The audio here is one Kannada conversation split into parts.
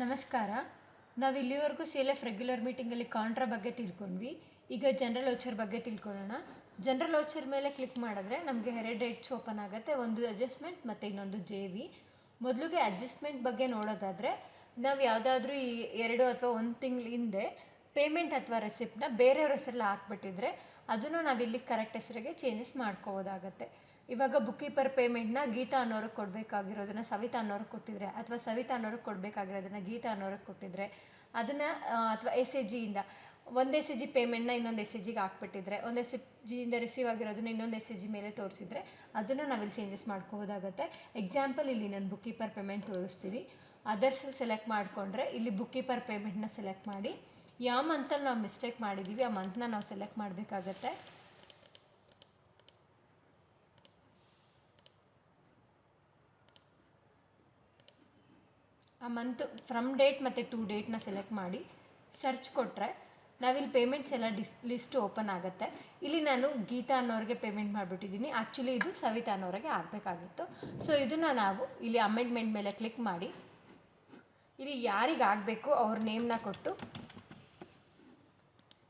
ನಮಸ್ಕಾರ. ನಾವು ಇಲ್ಲಿವರೆಗೂ ಸಿ ಎಲ್ ಎಫ್ ರೆಗ್ಯುಲರ್ ಮೀಟಿಂಗಲ್ಲಿ ಕಾಂಟ್ರಾ ಬಗ್ಗೆ ತಿಳ್ಕೊಂಡ್ವಿ. ಈಗ ಜನರಲ್ ವೋಚರ್ ಬಗ್ಗೆ ತಿಳ್ಕೊಳ್ಳೋಣ. ಜನರಲ್ ವೋಚರ್ ಮೇಲೆ ಕ್ಲಿಕ್ ಮಾಡಿದ್ರೆ ನಮಗೆ ಎರಡು ಡೇಟ್ಸ್ ಓಪನ್ ಆಗುತ್ತೆ. ಒಂದು ಅಡ್ಜಸ್ಟ್ಮೆಂಟ್ ಮತ್ತು ಇನ್ನೊಂದು ಜೆ ವಿ ಮೊದಲಿಗೆ ಅಡ್ಜಸ್ಟ್ಮೆಂಟ್ ಬಗ್ಗೆ ನೋಡೋದಾದರೆ, ನಾವು ಯಾವುದಾದ್ರೂ ಈ ಎರಡು ಅಥವಾ ಒಂದು ತಿಂಗಳ ಹಿಂದೆ ಪೇಮೆಂಟ್ ಅಥವಾ ರೆಸಿಪ್ಟನ್ನ ಬೇರೆಯವ್ರ ಹೆಸರಲ್ಲಿ ಹಾಕ್ಬಿಟ್ಟಿದ್ರೆ, ಅದನ್ನು ನಾವಿಲ್ಲಿ ಕರೆಕ್ಟ್ ಹೆಸರಿಗೆ ಚೇಂಜಸ್ ಮಾಡ್ಕೋಬೋದಾಗತ್ತೆ. ಇವಾಗ ಬುಕ್ ಕೀಪರ್ ಪೇಮೆಂಟ್ನ ಗೀತಾ ಅನ್ನೋರಿಗೆ ಕೊಡಬೇಕಾಗಿರೋದನ್ನ ಸವಿತಾ ಅನ್ನೋರಿಗೆ ಕೊಟ್ಟಿದ್ರೆ ಅಥವಾ ಸವಿತಾ ಅನ್ನೋರಿಗೆ ಕೊಡಬೇಕಾಗಿರೋದನ್ನ ಗೀತಾ ಅನ್ನೋರಿಗೆ ಕೊಟ್ಟಿದ್ರೆ ಅದನ್ನು ಅಥವಾ ಎಸ್ ಎ ಜಿಯಿಂದ ಒಂದು ಎಸ್ ಎ ಜಿ ಪೇಮೆಂಟ್ನ ಇನ್ನೊಂದು ಎಸ್ ಎ ಜಿಗೆ ಹಾಕ್ಬಿಟ್ಟಿದ್ರೆ, ಒಂದು ಎಸ್ ಜಿಯಿಂದ ರಿಸೀವ್ ಆಗಿರೋದನ್ನ ಇನ್ನೊಂದು ಎಸ್ ಎ ಜಿ ಮೇಲೆ ತೋರಿಸಿದ್ರೆ ಅದನ್ನು ನಾವಿಲ್ಲಿ ಚೇಂಜಸ್ ಮಾಡ್ಕೋಬೋದಾಗತ್ತೆ ಎಕ್ಸಾಂಪಲ್ ಇಲ್ಲಿ ನಾನು ಬುಕ್ ಕೀಪರ್ ಪೇಮೆಂಟ್ ತೋರಿಸ್ತೀನಿ. ಅದರ್ಸ್ ಸೆಲೆಕ್ಟ್ ಮಾಡಿಕೊಂಡ್ರೆ ಇಲ್ಲಿ ಬುಕ್ ಕೀಪರ್ ಪೇಮೆಂಟ್ನ ಸೆಲೆಕ್ಟ್ ಮಾಡಿ. ಯಾವ ಮಂತಲ್ಲಿ ನಾವು ಮಿಸ್ಟೇಕ್ ಮಾಡಿದ್ದೀವಿ ಆ ಮಂತ್ನ ನಾವು ಸೆಲೆಕ್ಟ್ ಮಾಡಬೇಕಾಗತ್ತೆ. ಆ ಮಂತ್ ಫ್ರಮ್ ಡೇಟ್ ಮತ್ತು ಟು ಡೇಟ್ನ ಸೆಲೆಕ್ಟ್ ಮಾಡಿ ಸರ್ಚ್ ಕೊಟ್ಟರೆ ನಾವಿಲ್ಲಿ ಪೇಮೆಂಟ್ಸ್ ಎಲ್ಲ ಡಿಸ್ ಲಿಸ್ಟ್ ಓಪನ್ ಆಗುತ್ತೆ. ಇಲ್ಲಿ ನಾನು ಗೀತಾ ಅನ್ನೋರಿಗೆ ಪೇಮೆಂಟ್ ಮಾಡಿಬಿಟ್ಟಿದ್ದೀನಿ. ಆ್ಯಕ್ಚುಲಿ ಇದು ಸವಿತಾ ಅನ್ನೋರಿಗೆ ಆಗಬೇಕಾಗಿತ್ತು. ಸೊ ಇದನ್ನು ನಾವು ಇಲ್ಲಿ ಅಮೆಂಡ್ಮೆಂಟ್ ಮೇಲೆ ಕ್ಲಿಕ್ ಮಾಡಿ. ಇಲ್ಲಿ ಯಾರಿಗೆ ಆಗಬೇಕು ಅವ್ರ ನೇಮ್ನ ಕೊಟ್ಟು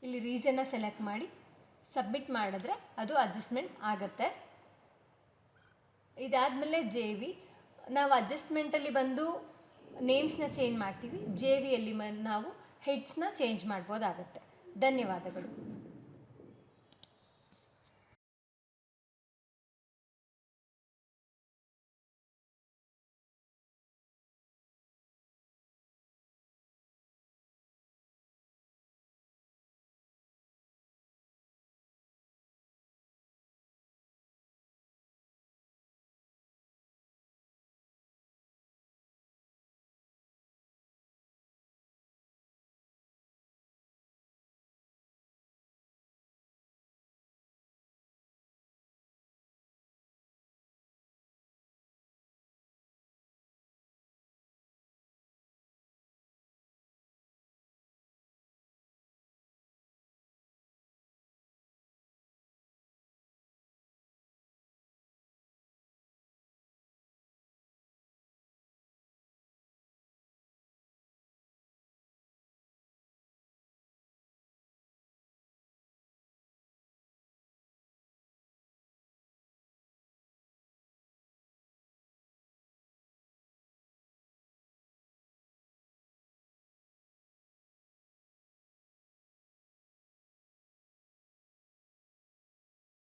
ಇಲ್ಲಿ ರೀಸನ್ನ ಸೆಲೆಕ್ಟ್ ಮಾಡಿ ಸಬ್ಮಿಟ್ ಮಾಡಿದ್ರೆ ಅದು ಅಡ್ಜಸ್ಟ್ಮೆಂಟ್ ಆಗುತ್ತೆ. ಇದಾದಮೇಲೆ ಜೆ ವಿ, ನಾವು ಅಡ್ಜಸ್ಟ್ಮೆಂಟಲ್ಲಿ ಬಂದು ನೇಮ್ಸ್ನ ಚೇಂಜ್ ಮಾಡ್ತೀವಿ ಜೆ ವಿಯಲ್ಲಿ ನಾವು ಹೆಡ್ಸ್ನ ಚೇಂಜ್ ಮಾಡ್ಬೋದಾಗತ್ತೆ. ಧನ್ಯವಾದಗಳು.